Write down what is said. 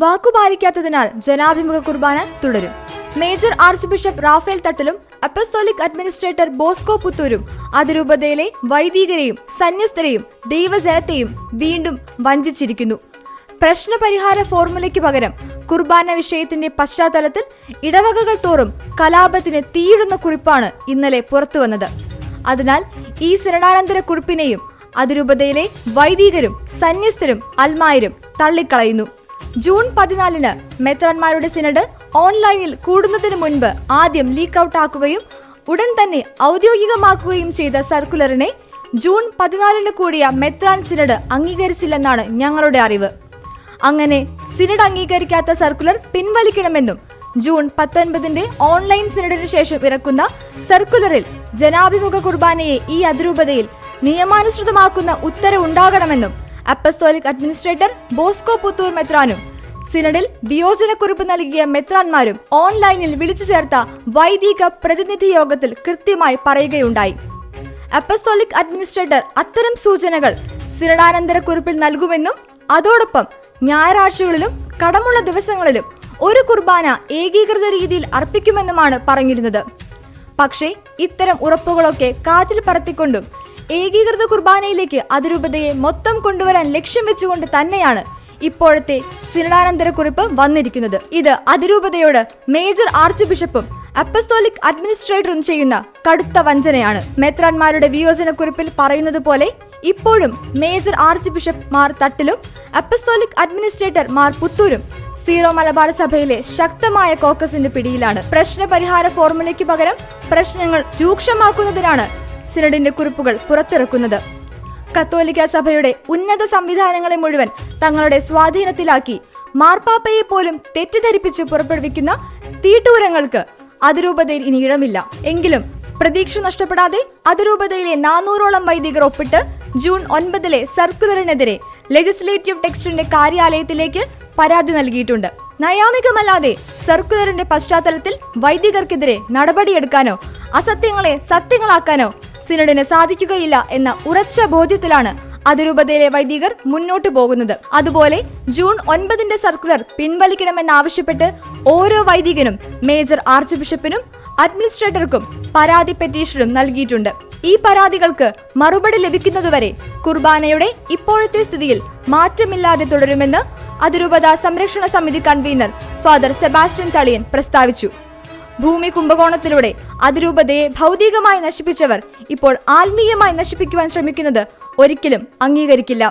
വാക്കുപാലിക്കാത്തതിനാൽ ജനാഭിമുഖ കുർബാന തുടരും. മേജർ ആർച്ച് ബിഷപ്പ് റാഫേൽ തട്ടലും അപ്പസ്തോലിക് അഡ്മിനിസ്ട്രേറ്റർ ബോസ്കോ പുത്തൂരും അതിരൂപതയിലെ വൈദികരെയും സന്യസ്തരെയും ദൈവജനത്തെയും വീണ്ടും വഞ്ചിച്ചിരിക്കുന്നു. പ്രശ്നപരിഹാര ഫോർമുലയ്ക്ക് പകരം കുർബാന വിഷയത്തിന്റെ പശ്ചാത്തലത്തിൽ ഇടവകകൾ തോറും കലാപത്തിന് തീയിടുന്ന കുറിപ്പാണ് ഇന്നലെ പുറത്തുവന്നത് അതിനാൽ ഈ ശരണാനന്തര കുറിപ്പിനെയും അതിരൂപതയിലെ വൈദികരും സന്യസ്തരും അൽമായരും തള്ളിക്കളയുന്നു. ജൂൺ പതിനാലിന് മെത്രാന്മാരുടെ സിനഡ് ഓൺലൈനിൽ കൂടുന്നതിന് മുൻപ് ആദ്യം ലീക്ക് ഔട്ട് ആക്കുകയും ഉടൻ തന്നെ ഔദ്യോഗികമാക്കുകയും ചെയ്ത സർക്കുലറിനെ ജൂൺ പതിനാലിന് കൂടിയ മെത്രാൻ സിനഡ് അംഗീകരിച്ചില്ലെന്നാണ് ഞങ്ങളുടെ അറിവ്. അങ്ങനെ സിനഡ് അംഗീകരിക്കാത്ത സർക്കുലർ പിൻവലിക്കണമെന്നും ജൂൺ പത്തൊൻപതിന്റെ ഓൺലൈൻ സിനഡിന് ശേഷം ഇറക്കുന്ന സർക്കുലറിൽ ജനാഭിമുഖ കുർബാനയെ ഈ അതിരൂപതയിൽ നിയമാനുസൃതമാക്കുന്ന ഉത്തരവുണ്ടാകണമെന്നും അപ്പസ്തോലിക് അഡ്മിനിസ്ട്രേറ്റർ ബോസ്കോ പുത്തൂർ മെത്രാനും. സിനഡിൽ വിയോജനക്കുറിപ്പ് നൽകിയ മെത്രാന്മാരും ഓൺലൈനിൽ വിളിച്ചു ചേർത്ത വൈദിക പ്രതിനിധി യോഗത്തിൽ കൃത്യമായി പറയുകയുണ്ടായി. അപ്പസ്തോലിക് അഡ്മിനിസ്ട്രേറ്റർ അത്തരം സൂചനകൾ സിനഡാനന്തര കുറിപ്പിൽ നൽകുമെന്നും അതോടൊപ്പം ഞായറാഴ്ചകളിലും കടമുള്ള ദിവസങ്ങളിലും ഒരു കുർബാന ഏകീകൃത രീതിയിൽ അർപ്പിക്കുമെന്നുമാണ് പറഞ്ഞിരുന്നത്. പക്ഷേ ഇത്തരം ഉറപ്പുകളൊക്കെ കാറ്റിൽ പറത്തിക്കൊണ്ടും ഏകീകൃത കുർബാനയിലേക്ക് അതിരൂപതയെ മൊത്തം കൊണ്ടുവരാൻ ലക്ഷ്യം വെച്ചുകൊണ്ട് തന്നെയാണ് ഇപ്പോഴത്തെ സിനഡാനന്തര കുറിപ്പ് വന്നിരിക്കുന്നത്. ഇത് അതിരൂപതയോട് മേജർ ആർച്ച് ബിഷപ്പും അപ്പസ്തോലിക് അഡ്മിനിസ്ട്രേറ്ററും ചെയ്യുന്ന കടുത്ത വഞ്ചനയാണ്. മെത്രാന്മാരുടെ വിയോജനക്കുറിപ്പിൽ പറയുന്നത് പോലെ ഇപ്പോഴും മേജർ ആർച്ച് ബിഷപ്പ് മാർ തട്ടിലും അപ്പസ്തോലിക് അഡ്മിനിസ്ട്രേറ്റർ മാർ പുത്തൂരും സീറോ മലബാർ സഭയിലെ ശക്തമായ കോക്കസിന്റെ പിടിയിലാണ്. പ്രശ്നപരിഹാര ഫോർമുലയ്ക്ക് പകരം പ്രശ്നങ്ങൾ രൂക്ഷമാക്കുന്നതിനാണ് സിനഡിന്റെ കുറിപ്പുകൾ പുറത്തിറക്കുന്നത്. കത്തോലിക്ക സഭയുടെ ഉന്നത സംവിധാനങ്ങളെ മുഴുവൻ തങ്ങളുടെ സ്വാധീനത്തിലാക്കി മാർപ്പാപ്പയെ പോലും തെറ്റിദ്ധരിപ്പിച്ച് പുറപ്പെടുവിക്കുന്ന തീട്ടൂരങ്ങൾക്ക് അതിരൂപതയിൽ ഇനി ഇടമില്ല. എങ്കിലും പ്രതീക്ഷ നഷ്ടപ്പെടാതെ അതിരൂപതയിലെ നാനൂറോളം വൈദികർ ഒപ്പിട്ട് ജൂൺ ഒൻപതിലെ സർക്കുലറിനെതിരെ ലെജിസ്ലേറ്റീവ് ടെക്സ്റ്റിന്റെ കാര്യാലയത്തിലേക്ക് പരാതി നൽകിയിട്ടുണ്ട്. നയാമികമല്ലാതെ സർക്കുലറിന്റെ പശ്ചാത്തലത്തിൽ വൈദികർക്കെതിരെ നടപടിയെടുക്കാനോ അസത്യങ്ങളെ സത്യങ്ങളാക്കാനോ സിനഡിന് സാധിക്കുകയില്ല എന്ന ഉറച്ച ബോധ്യത്തിലാണ് അതിരൂപതയിലെ വൈദികർ മുന്നോട്ടു പോകുന്നത്. അതുപോലെ ജൂൺ ഒൻപതിന്റെ സർക്കുലർ പിൻവലിക്കണമെന്നാവശ്യപ്പെട്ട് ഓരോ വൈദികനും മേജർ ആർച്ച് ബിഷപ്പിനും അഡ്മിനിസ്ട്രേറ്റർക്കും പരാതി പെറ്റീഷനും നൽകിയിട്ടുണ്ട്. ഈ പരാതികൾക്ക് മറുപടി ലഭിക്കുന്നതുവരെ കുർബാനയുടെ ഇപ്പോഴത്തെ സ്ഥിതിയിൽ മാറ്റമില്ലാതെ തുടരുമെന്ന് അതിരൂപത സംരക്ഷണ സമിതി കൺവീനർ ഫാദർ സെബാസ്റ്റ്യൻ തളിയൻ പ്രസ്താവിച്ചു. ഭൂമി കുംഭകോണത്തിലൂടെ അതിരൂപതയെ ഭൗതികമായി നശിപ്പിച്ചവർ ഇപ്പോൾ ആത്മീയമായി നശിപ്പിക്കുവാൻ ശ്രമിക്കുന്നത് ഒരിക്കലും അംഗീകരിക്കില്ല.